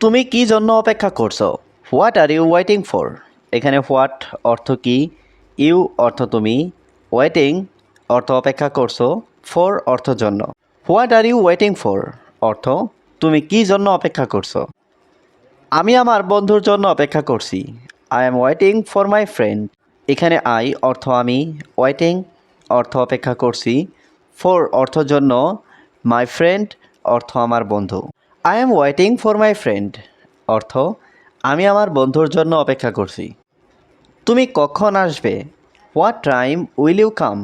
তুমি কি জন্য অপেক্ষা করছ? What are you waiting for এখানে হোয়াট অর্থ কি? ইউ অর্থ তুমি। ওয়েটিং অর্থ অপেক্ষা করছ। ফর অর্থ জন্য। What are you waiting for অর্থ, তুমি কি জন্য অপেক্ষা করছ? আমি আমার বন্ধুর জন্য অপেক্ষা করছি। I am waiting for my friend এখানে আই অর্থ আমি। ওয়েটিং অর্থ অপেক্ষা করছি। ফর অর্থ জন্য। মাই ফ্রেন্ড অর্থ আমার বন্ধু। I am waiting for my friend অর্থ, আমি আমার বন্ধুর জন্য অপেক্ষা করছি। তুমি কখন আসবে? What time will you come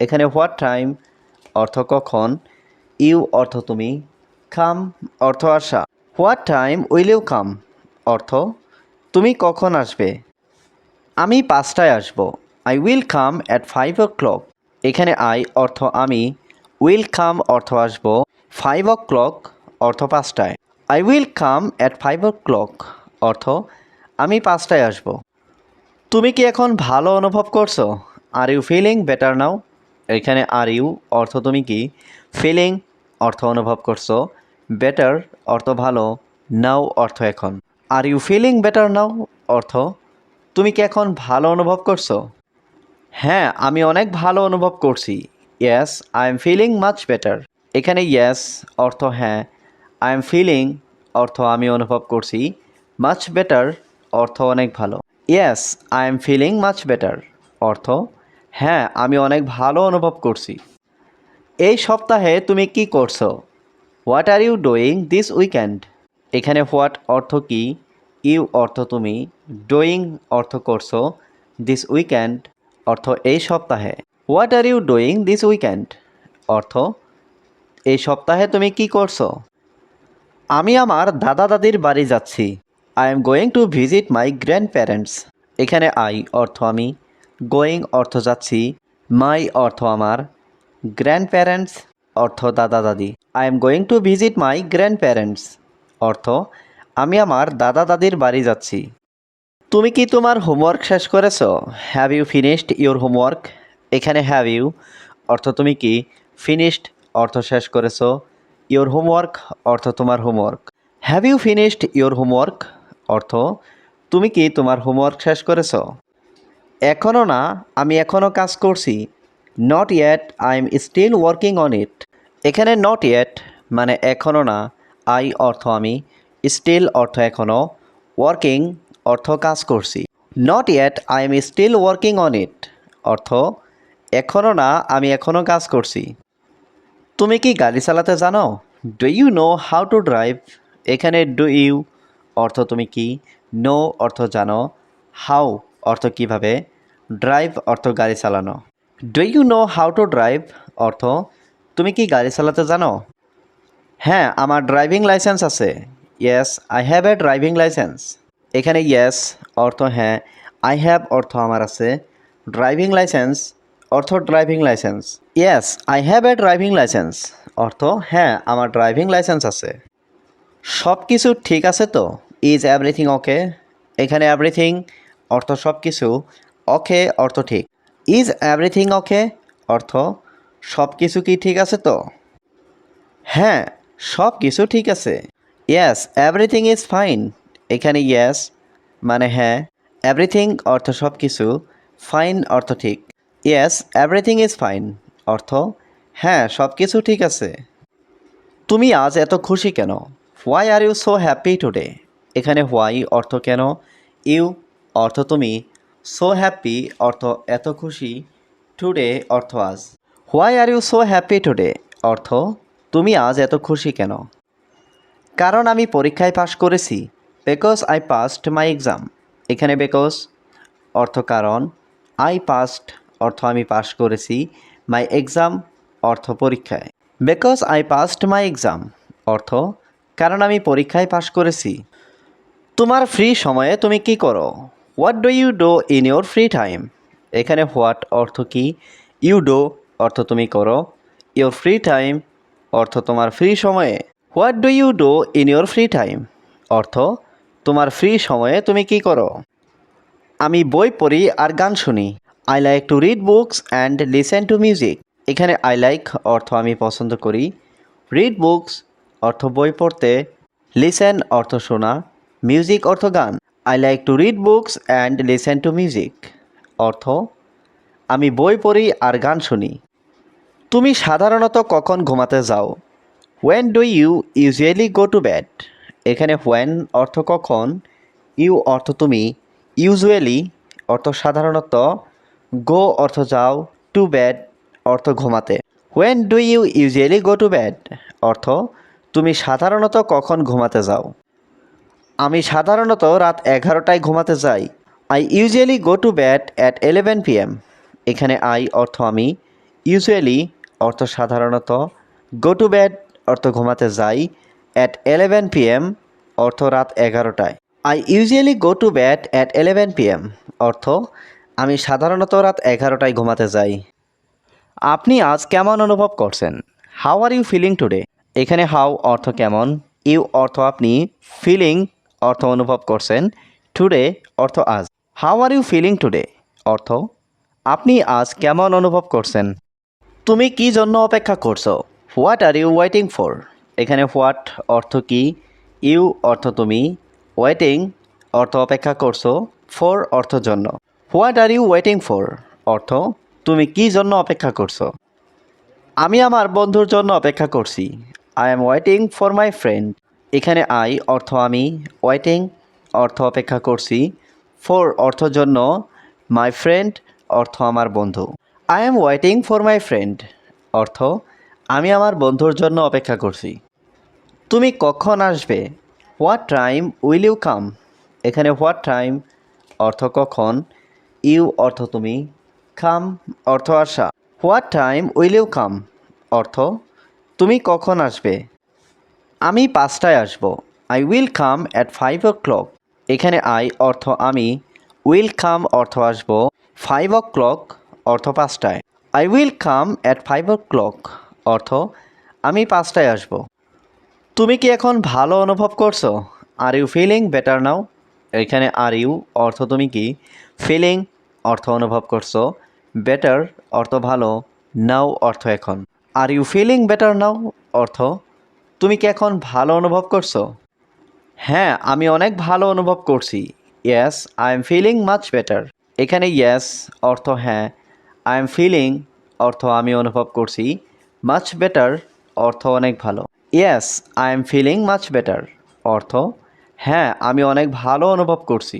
এখানে হোয়াট টাইম অর্থ কখন? ইউ, অর্থ তুমি। কাম অর্থ আসা। What time will you come অর্থ, তুমি কখন আসবে? আমি পাঁচটায় আসব। I will come at five o'clock এখানে আই অর্থ আমি। উইল কাম অর্থ আসব। ফাইভ ও ক্লক অর্থ পাঁচটায়। I will come at five o'clock অর্থ, আমি পাঁচটায় আসব। তুমি কি এখন ভালো অনুভব করছ? Are you feeling better now এখানে আর ইউ অর্থ তুমি কি? ফিলিং অর্থ অনুভব করছ। বেটার অর্থ ভালো। নাও অর্থ এখন। Are you feeling better now অর্থ, তুমি কি এখন ভালো অনুভব করছ? হ্যাঁ আমি অনেক ভালো অনুভব করছি। Yes I am feeling much better এখানে ইয়েস অর্থ হ্যাঁ। আই এম ফিলিং অর্থ আমি অনুভব করছি মাচ বেটার অর্থ অনেক ভালো। Yes I am feeling much better অর্থ হ্যাঁ আমি অনেক ভালো অনুভব করছি। এই সপ্তাহে তুমি কি করছ? What are you doing this weekend এখানে হোয়াট অর্থ কি? ইউ অর্থ তুমি ডুইং অর্থ করছ দিস উইকেন্ড অর্থ এই সপ্তাহে। What are you doing this weekend অর্থ, এই সপ্তাহে তুমি কি করছ? আমি আমার দাদা দাদির বাড়ি যাচ্ছি। I am going to visit my grandparents এখানে আই অর্থ আমি গোয়িং অর্থ যাচ্ছি মাই অর্থ আমার গ্র্যান্ড প্যারেন্টস অর্থ দাদা দাদি I am going to visit my grandparents অর্থ, আমি আমার দাদা দাদির বাড়ি যাচ্ছি। তুমি কি তোমার হোমওয়ার্ক শেষ করেছ? Have you finished your homework এখানে হ্যাভ ইউ অর্থ তুমি কি? ফিনিশড অর্থ শেষ করেছ। ইউর হোমওয়ার্ক অর্থ তোমার homework have you finished your homework অর্থ, তুমি কি তোমার হোমওয়ার্ক শেষ করেছ? এখনও না, আমি এখনও কাজ করছি। Not yet I am still working on it এখানে নট ইয়েট মানে এখনও না আই অর্থ আমি স্টিল অর্থ এখনও ওয়ার্কিং অর্থ কাজ করছি। Not yet I am still working on it অর্থ এখনও না, আমি এখনও কাজ করছি। তুমি কি গাড়ি চালাতে জানো? Do you know how to drive এখানে ডু ইউ অর্থ তুমি কি? নো অর্থ জানো। হাউ অর্থ কীভাবে? ড্রাইভ অর্থ গাড়ি চালানো। Do you know how to drive অর্থ, তুমি কি গাড়ি চালাতে জানো? হ্যাঁ আমার ড্রাইভিং লাইসেন্স আছে। Yes I have a driving licence এখানে ইয়েস অর্থ হ্যাঁ আই হ্যাভ অর্থ আমার আছে। ড্রাইভিং লাইসেন্স অর্থ driving licence yes I have a driving licence অর্থ হ্যাঁ আমার ড্রাইভিং লাইসেন্স আছে। সব কিছু ঠিক আছে তো? ইজ এভরিথিং ওকে এখানে এভরিথিং অর্থ সব কিছু ওকে অর্থ ঠিক। ইজ এভরিথিং ওকে অর্থ সব কিছু কি ঠিক আছে তো? হ্যাঁ সব কিছু ঠিক আছে। ইয়েস এভরিথিং ইজ ফাইন এখানে ইয়েস মানে হ্যাঁ এভরিথিং অর্থ সব কিছু ফাইন অর্থ ঠিক। ইয়েস এভরিথিং ইজ ফাইন অর্থ হ্যাঁ সব কিছু ঠিক আছে। তুমি আজ এত খুশি কেন? Why are you so happy today এখানে হোয়াই অর্থ কেন? ইউ অর্থ তুমি। সো হ্যাপি অর্থ এত খুশি। টুডে অর্থ আজ। Why are you so happy today অর্থ, তুমি আজ এত খুশি কেন? কারণ আমি পরীক্ষায় পাশ করেছি। Because I passed my exam এখানে বিকজ অর্থ কারণ আই পাস্ট অর্থ আমি পাশ করেছি মাই এক্সাম অর্থ পরীক্ষায়। Because I passed my exam অর্থ, কারণ আমি পরীক্ষায় পাশ করেছি। তোমার ফ্রি সময়ে তুমি কি করো? What do you do in your free time এখানে হোয়াট অর্থ কি? ইউ ডো অর্থ তুমি করো। ইউর ফ্রি টাইম অর্থ তোমার ফ্রি সময়ে। What do you do in your free time অর্থ, তোমার ফ্রি সময়ে তুমি কি করো? আমি বই পড়ি আর গান শুনি। I like to read books and listen to music এখানে আই লাইক অর্থ আমি পছন্দ করি। রিড বুকস অর্থ বই পড়তে। লিসেন অর্থ শোনা। মিউজিক অর্থ গান। I like to read books and listen to music অর্থ, আমি বই পড়ি আর গান শুনি। তুমি সাধারণত কখন ঘুমাতে যাও? When do you usually go to bed এখানে হোয়েন অর্থ কখন? ইউ অর্থ তুমি। ইউজুয়ালি অর্থ সাধারণত গো অর্থ যাও, টু ব্যাড, অর্থ ঘুমাতে। When do you usually go to bed অর্থ, তুমি সাধারণত কখন ঘুমাতে যাও? আমি সাধারণত রাত এগারোটায় ঘুমাতে যাই। I usually go to bed at eleven P M এখানে আই অর্থ আমি। ইউজুয়ালি অর্থ সাধারণত। গো টু ব্যাড অর্থ ঘুমাতে যাই। অ্যাট এলেভেন পি এম অর্থ রাত এগারোটায়। I usually go to bed at eleven P M অর্থ আমি সাধারণত রাত এগারোটায় ঘুমাতে যাই। আপনি আজ কেমন অনুভব করছেন? How are you feeling today এখানে হাউ অর্থ কেমন? ইউ অর্থ আপনি ফিলিং অর্থ অনুভব করছেন। টুডে অর্থ আজ। How are you feeling today অর্থ, আপনি আজ কেমন অনুভব করছেন? তুমি কি জন্য অপেক্ষা করছ? What are you waiting for এখানে হোয়াট অর্থ কি? ইউ অর্থ তুমি। ওয়েটিং অর্থ অপেক্ষা করছ। ফর অর্থ জন্য। What are you waiting for? অর্থ, তুমি কি জন্য অপেক্ষা করছ? আমি আমার বন্ধুর জন্য অপেক্ষা করছি। I am waiting for my friend এখানে আই অর্থ আমি ওয়েটিং অর্থ অপেক্ষা করছি। ফর অর্থ জন্য মাই ফ্রেন্ড অর্থ আমার বন্ধু। I am waiting for my friend অর্থ, আমি আমার বন্ধুর জন্য অপেক্ষা করছি। তুমি কখন আসবে? What time will you come এখানে হোয়াট টাইম অর্থ কখন? ইউ অর্থ তুমি, কাম অর্থ আসা what time will you come অর্থ তুমি কখন আসবে? আমি পাঁচটায় আসব। I will come at five o'clock. এখানে আই অর্থ আমি, উইল কাম অর্থ আসব ফাইভ ও ক্লক অর্থ পাঁচটায়। I will come at five o'clock অর্থ আমি পাঁচটায় আসব। তুমি কি এখন ভালো অনুভব করছ? Are you feeling better now? এখানে আর ইউ অর্থ তুমি কি? ফিলিং অর্থ অনুভব করছ? বেটার অর্থ ভালো নাও অর্থ এখন। Are you feeling better now অর্থ, তুমি কি এখন ভালো অনুভব করছ? হ্যাঁ আমি অনেক ভালো অনুভব করছি। Yes I am feeling much better এখানে ইয়েস অর্থ হ্যাঁ। আই এম ফিলিং অর্থ আমি অনুভব করছি। মাচ বেটার অর্থ অনেক ভালো। Yes I am feeling much better অর্থ হ্যাঁ আমি অনেক ভালো অনুভব করছি।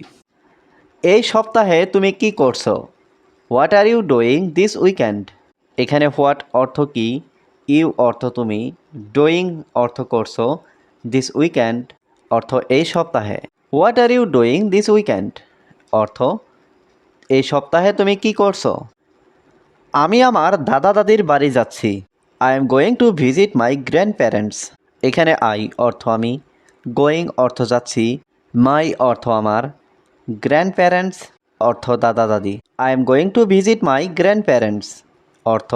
এই সপ্তাহে তুমি কি করছ? What are you doing this weekend এখানে হোয়াট অর্থ কি? ইউ অর্থ তুমি ডুইং অর্থ করছ দিস উইকেন্ড অর্থ এই সপ্তাহে। What are you doing this weekend অর্থ, এই সপ্তাহে তুমি কি করছ? আমি আমার দাদা দাদির বাড়ি যাচ্ছি। I am going to visit my grandparents এখানে আই অর্থ আমি গোয়িং অর্থ যাচ্ছি মাই অর্থ আমার। গ্র্যান্ড প্যারেন্টস অর্থ দাদা দাদি। I am going to visit my grandparents অর্থ,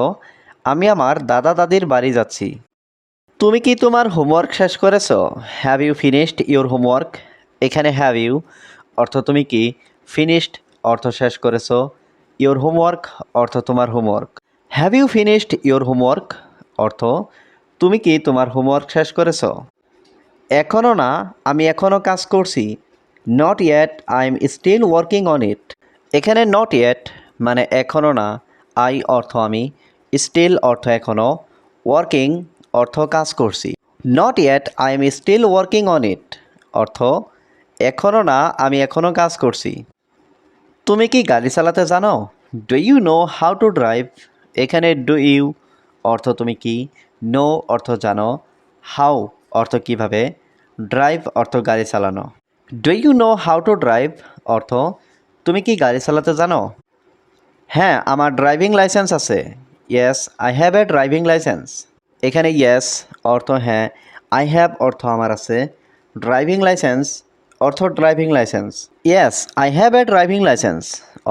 আমি আমার দাদা দাদির বাড়ি যাচ্ছি। তুমি কি তোমার হোমওয়ার্ক শেষ করেছ? Have you finished your homework এখানে হ্যাভ ইউ অর্থ তুমি কি ফিনিশড অর্থ শেষ করেছ। ইউর হোমওয়ার্ক অর্থ তোমার homework have you finished your homework অর্থ, তুমি কি তোমার হোমওয়ার্ক শেষ করেছ? এখনও না, আমি এখনও কাজ করছি। Not yet I am still working on it এখানে নট ইয়েট মানে এখনও না আই অর্থ আমি স্টিল অর্থ এখনও ওয়ার্কিং অর্থ কাজ করছি। Not yet I am still working on it অর্থ এখনও না, আমি এখনও কাজ করছি। তুমি কি গাড়ি চালাতে জানো? Do you know how to drive এখানে ডু ইউ অর্থ তুমি কি? নো অর্থ জানো। হাউ অর্থ কীভাবে? ড্রাইভ অর্থ গাড়ি চালানো do you know how to drive অর্থ, তুমি কি গাড়ি চালাতে জানো? হ্যাঁ আমার ড্রাইভিং লাইসেন্স আছে। Yes I have a driving licence এখানে ইয়েস অর্থ হ্যাঁ আই হ্যাভ অর্থ আমার আছে। ড্রাইভিং লাইসেন্স অর্থ driving licence yes I have a driving licence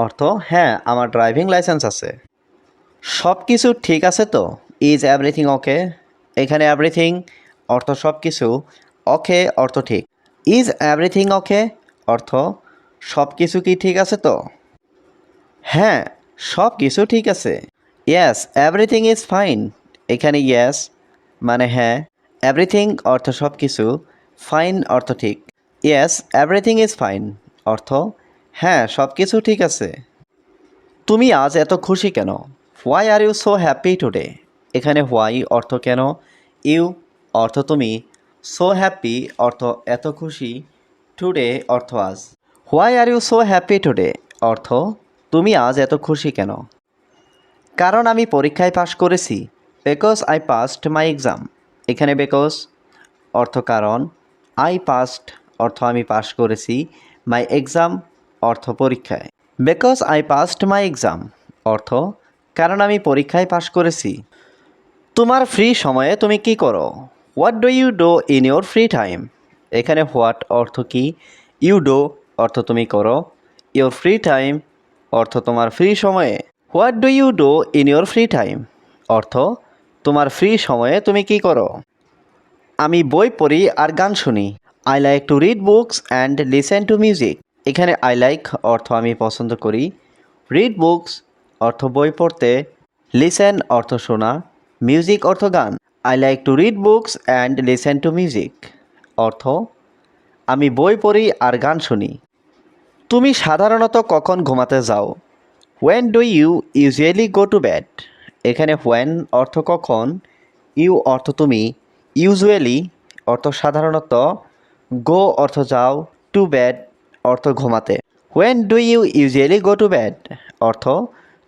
অর্থ হ্যাঁ আমার ড্রাইভিং লাইসেন্স আছে। সব কিছু ঠিক আছে তো? ইজ এভরিথিং ওকে এখানে এভরিথিং অর্থ সব কিছু ওকে অর্থ ঠিক। ইজ এভরিথিং ওকে অর্থ সব কিছু কি ঠিক আছে তো? হ্যাঁ সব কিছু ঠিক আছে। ইয়েস এভরিথিং ইজ ফাইন এখানে ইয়েস মানে হ্যাঁ। এভরিথিং অর্থ সব কিছু ফাইন অর্থ ঠিক। ইয়েস এভরিথিং ইজ ফাইন অর্থ হ্যাঁ সব কিছু ঠিক আছে। তুমি আজ এত খুশি কেন? Why are you so happy today এখানে হোয়াই অর্থ কেন? ইউ অর্থ তুমি সো হ্যাপি অর্থ এত খুশি টুডে অর্থ আজ। Why are you so happy today অর্থ, তুমি আজ এত খুশি কেন? কারণ আমি পরীক্ষায় পাশ করেছি because I passed my exam এখানে বিকজ অর্থ কারণ আই পাস্ট অর্থ আমি পাশ করেছি মাই এক্সাম অর্থ পরীক্ষায়। Because I passed my exam অর্থ, কারণ আমি পরীক্ষায় পাশ করেছি। তোমার ফ্রি সময়ে তুমি কি করো? What do you do in your free time এখানে হোয়াট অর্থ কি? ইউ ডো অর্থ তুমি করো। ইউর ফ্রি টাইম অর্থ তোমার ফ্রি সময়ে। What do you do in your free time অর্থ, তোমার ফ্রি সময়ে তুমি কি করো? আমি বই পড়ি আর গান শুনি। I like to read books and listen to music এখানে আই লাইক অর্থ আমি পছন্দ করি। রিড বুকস অর্থ বই পড়তে। লিসেন অর্থ শোনা। মিউজিক অর্থ গান। I like to read books and listen to music অর্থ, আমি বই পড়ি আর গান শুনি। তুমি সাধারণত কখন ঘুমাতে যাও? When do you usually go to bed এখানে হোয়েন অর্থ কখন ইউ অর্থ তুমি ইউজুয়ালি অর্থ সাধারণত গো অর্থ যাও টু ব্যাড অর্থ ঘুমাতে। When do you usually go to bed অর্থ,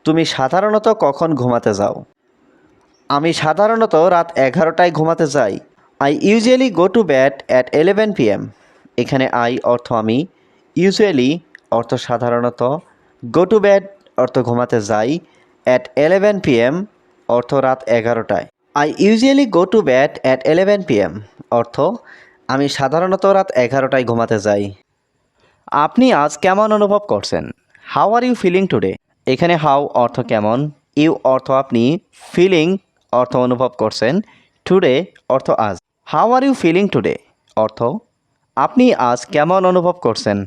তুমি সাধারণত কখন ঘুমাতে যাও? আমি সাধারণত রাত এগারোটায় ঘুমাতে যাই। I usually go to bed at eleven PM এখানে আই অর্থ আমি। ইউজুয়ালি অর্থ সাধারণত। গো টু ব্যাট অর্থ ঘুমাতে যাই অ্যাট এলেভেন পিএম অর্থ রাত এগারোটায়। I usually go to bed at eleven PM অর্থ আমি সাধারণত রাত এগারোটায় ঘুমাতে যাই। আপনি আজ কেমন অনুভব করছেন? How are you feeling today এখানে হাউ অর্থ কেমন? ইউ অর্থ আপনি ফিলিং অর্থ অনুভব করছেন। টুডে অর্থ আজ। How are you feeling today অর্থ, আপনি আজ কেমন অনুভব করছেন?